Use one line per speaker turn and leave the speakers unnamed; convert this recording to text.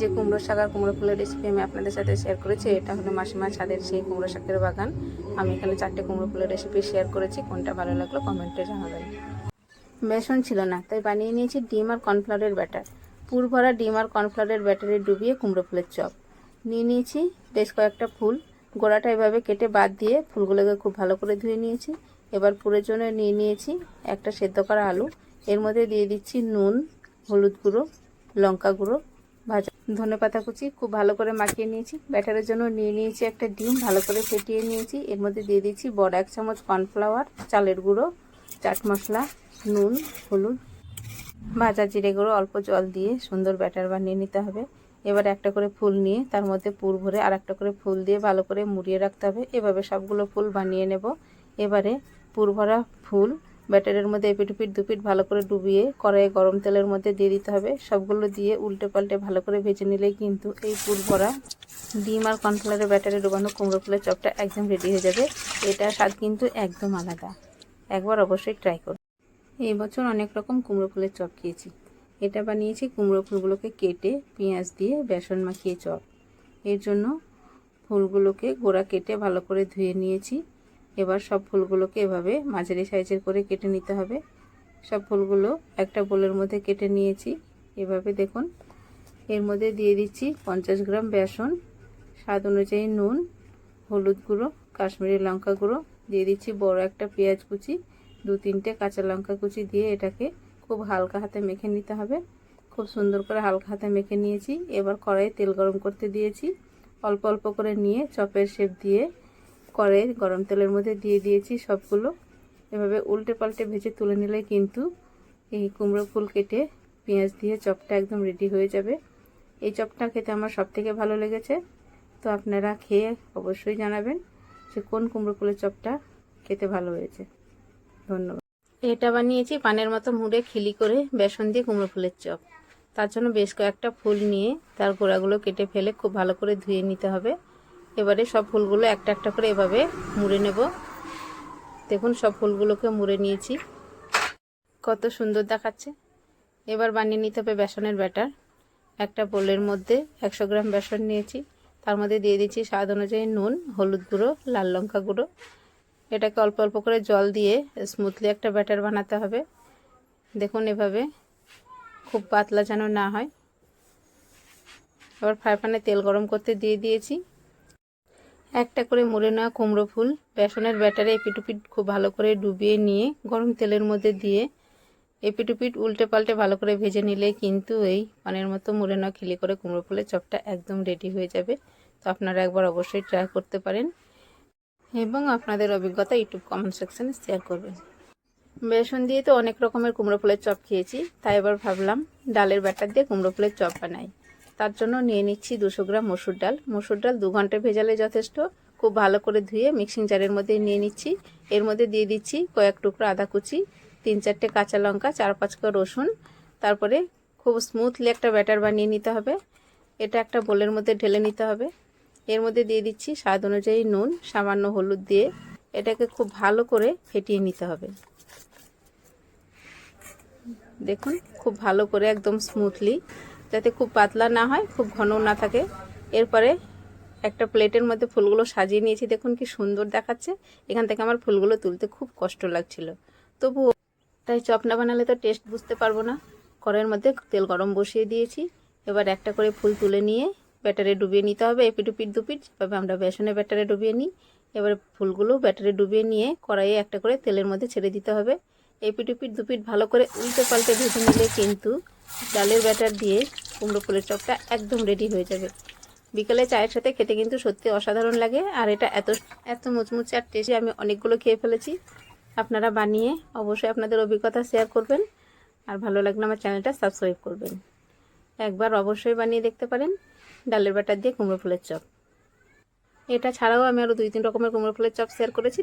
যে কুমড়ো শাক আর কুমড়ো ফুলের রেসিপি আমি আপনাদের সাথে শেয়ার করেছি, এটা হলো মাসিমা ছাদের সেই কুমড়ো শাকের বাগান। আমি এখানে চারটে কুমড়ো ফুলের রেসিপি শেয়ার করেছি, কোনটা ভালো লাগল কমেন্টে জানাবেন। বেসন ছিল না, তাই বানিয়ে নিয়েছি ডিম আর কর্নফ্লাওয়ারের ব্যাটার। পুর ভরা ডিম আর কর্নফ্লাওয়ারের ব্যাটারে ডুবিয়ে কুমড়ো ফুলের চপ। নিয়ে নিয়েছি বেশ কয়েকটা ফুল। গোড়াটা এভাবে কেটে বাদ দিয়ে ফুলগুলোকে খুব ভালো করে ধুয়ে নিয়েছি। এবার পুরের জন্য নিয়ে নিয়েছি একটা সেদ্ধ করা আলু। এর মধ্যে দিয়ে দিচ্ছি নুন, হলুদ গুঁড়ো, লঙ্কা গুঁড়ো ধনে পাতা কুচি খুব ভালো করে মাখিয়ে নিয়েছি। ব্যাটারের জন্য নিয়ে নিয়েছি একটা ডিম, ভালো করে ফেটিয়ে নিয়েছি। এর মধ্যে দিয়ে দিচ্ছি বড় এক চামচ কর্নফ্লাওয়ার, চালের গুঁড়ো, চাট মশলা, নুন, হলুদ, ভাজা জিরে গুঁড়ো, অল্প জল দিয়ে সুন্দর ব্যাটার বানিয়ে নিতে হবে। এবার একটা করে ফুল নিয়ে তার মধ্যে পুর ভরে আর একটা করে ফুল দিয়ে ভালো করে মুড়িয়ে রাখতে হবে। এভাবে সবগুলো ফুল বানিয়ে নেব। এবারে পুর ভরা ফুল ব্যাটারের মধ্যে এপিট দুপিট ভালো করে ডুবিয়ে কড়াইয়ে গরম তেলের মধ্যে দিয়ে দিতে হবে। সবগুলো দিয়ে উল্টে পাল্টে ভালো করে ভেজে নিলেই কিন্তু এই পুর ভরা ডিম আর কর্নফ্লাওয়ারের ব্যাটারে ডোবানো কুমড়ো ফুলের চপটা একদম রেডি হয়ে যাবে। এটা স্বাদ কিন্তু একদম আলাদা। একবার অবশ্যই ট্রাই করুন এই বছর অনেক রকম কুমড়ো ফুলের চপ খেয়েছি। এটা বানিয়েছি কুমড়ো ফুলগুলোকে কেটে পেঁয়াজ দিয়ে বেসন মাখিয়ে চপ। এর জন্য ফুলগুলোকে গোড়া কেটে ভালো করে ধুয়ে নিয়েছি। এবার সব ফুলগুলোকে এভাবে মাঝারি সাইজের করে কেটে নিতে হবে। সব ফুলগুলো একটা বোলের মধ্যে কেটে নিয়েছি। এভাবে দেখুন। এর মধ্যে দিয়ে দিচ্ছি পঞ্চাশ গ্রাম বেসন, স্বাদ অনুযায়ী নুন, হলুদ গুঁড়ো, কাশ্মীরি লঙ্কা গুঁড়ো, দিয়ে দিচ্ছি বড় একটা পেঁয়াজ কুচি, দু তিনটে কাঁচা লঙ্কা কুচি দিয়ে এটাকে খুব হালকা হাতে মেখে নিতে হবে। খুব সুন্দর করে হালকা হাতে মেখে নিয়েছি। এবার কড়াইয়ে তেল গরম করতে দিয়েছি। অল্প অল্প করে নিয়ে চপের শেপ দিয়ে কড়াই গরম তেলের মধ্যে দিয়ে দিয়েছি সবগুলো। এভাবে উল্টে পাল্টে ভেজে তুলে নিলে কিন্তু এই কুমড়ো ফুল কেটে পেঁয়াজ দিয়ে চপটা একদম রেডি হয়ে যাবে। এই চপটা খেতে আমার সব থেকে ভালো লেগেছে। তো আপনারা খেয়ে অবশ্যই জানাবেন যে কোন কুমড়ো ফুলের চপটা খেতে ভালো হয়েছে। ধন্যবাদ। এটা বানিয়েছি পানের মতো মুড়ে খিলি করে বেসন দিয়ে কুমড়ো ফুলের চপ। তার জন্য বেশ কয়েকটা ফুল নিয়ে তার গোড়াগুলো কেটে ফেলে খুব ভালো করে ধুয়ে নিতে হবে। এবারে সব ফুলগুলো একটা একটা করে এভাবে মুড়ে নেব। দেখুন, সব ফুলগুলোকে মুড়ে নিয়েছি। কত সুন্দর দেখাচ্ছে। এবার বানিয়ে নিতে হবে বেসনের ব্যাটার। একটা বোলের মধ্যে একশো গ্রাম বেসন নিয়েছি। তার মধ্যে দিয়ে দিচ্ছি স্বাদ অনুযায়ী নুন, হলুদ গুঁড়ো, লাল লঙ্কা গুঁড়ো। এটাকে অল্প অল্প করে জল দিয়ে স্মুথলি একটা ব্যাটার বানাতে হবে। দেখুন, এভাবে খুব পাতলা যেন না হয়। এবার ফ্রাই প্যানে তেল গরম করতে দিয়ে দিয়েছি। একটা করে মুড়ে নেওয়া কুমড়ো ফুল, বেসনের ব্যাটারে এপিটুপিট খুব ভালো করে ডুবিয়ে নিয়ে গরম তেলের মধ্যে দিয়ে এপিটুপিট উল্টে পাল্টে ভালো করে ভেজে নিলে কিন্তু এই পানের মতো মুড়ে নেওয়া খিলি করে কুমড়ো ফুলের চপটা একদম রেডি হয়ে যাবে। তো আপনারা একবার অবশ্যই ট্রাই করতে পারেন এবং আপনাদের অভিজ্ঞতা ইউটিউব কমেন্ট সেকশানে শেয়ার করবেন। বেসন দিয়ে তো অনেক রকমের কুমড়ো ফুলের চপ খেয়েছি, তাই এবার ভাবলাম ডালের ব্যাটার দিয়ে কুমড়ো ফুলের চপ বানাই। তার জন্য নিয়ে নিচ্ছি দুশো গ্রাম মসুর ডাল। মসুর ডাল দু ঘণ্টা ভেজালে যথেষ্ট। খুব ভালো করে ধুয়ে মিক্সিং জারের মধ্যে নিয়ে নিচ্ছি। এর মধ্যে দিয়ে দিচ্ছি কয়েক টুকরো আদা কুচি, তিন চারটে কাঁচা লঙ্কা, চার পাঁচ কা রসুন। তারপরে খুব স্মুথলি একটা ব্যাটার বানিয়ে নিতে হবে। এটা একটা বোলের মধ্যে ঢেলে নিতে হবে। এর মধ্যে দিয়ে দিচ্ছি স্বাদ অনুযায়ী নুন, সামান্য হলুদ দিয়ে। এটাকে খুব ভালো করে ফেটিয়ে নিতে হবে। দেখুন, খুব ভালো করে একদম স্মুথলি যাতে খুব পাতলা না হয়, খুব ঘন না থাকে। এরপরে একটা প্লেটের মধ্যে ফুলগুলো সাজিয়ে নিয়েছি। দেখুন কি সুন্দর দেখাচ্ছে। এখান থেকে আমার ফুলগুলো তুলতে খুব কষ্ট লাগছিল। তবু তাই চপ না বানালে তো টেস্ট বুঝতে পারব না। কড়াইয়ের মধ্যে তেল গরম বসিয়ে দিয়েছি। এবার একটা করে ফুল তুলে নিয়ে ব্যাটারে ডুবিয়ে নিতে হবে। এপিট দুপিট। যেভাবে আমরা বেসনে ব্যাটারে ডুবিয়ে নিই। এবারে ফুলগুলো ব্যাটারে ডুবিয়ে নিয়ে কড়াইয়ে একটা করে তেলের মধ্যে ছেড়ে দিতে হবে। এপিট দুপিট ভালো করে উল্টে পাল্টে ভেজে নিলে কিন্তু ডালের ব্যাটার দিয়ে কুমড়ো ফুলের চপটা একদম রেডি হয়ে যাবে। বিকেলে চায়ের সাথে খেতে কিন্তু সত্যি অসাধারণ লাগে, আর এটা এত এত মুচমুচে আর টেস্টি আমি অনেকগুলো খেয়ে ফেলেছি। আপনারা বানিয়ে অবশ্যই আপনাদের অভিজ্ঞতা শেয়ার করবেন, আর ভালো লাগলে আমার চ্যানেলটা সাবস্ক্রাইব করবেন। একবার অবশ্যই বানিয়ে দেখতে পারেন, ডালের ব্যাটার দিয়ে কুমড়ো ফুলের চপ। এটা ছাড়াও আমি আরও দুই, তিন রকমের কুমড়ো ফুলের চপ শেয়ার করেছি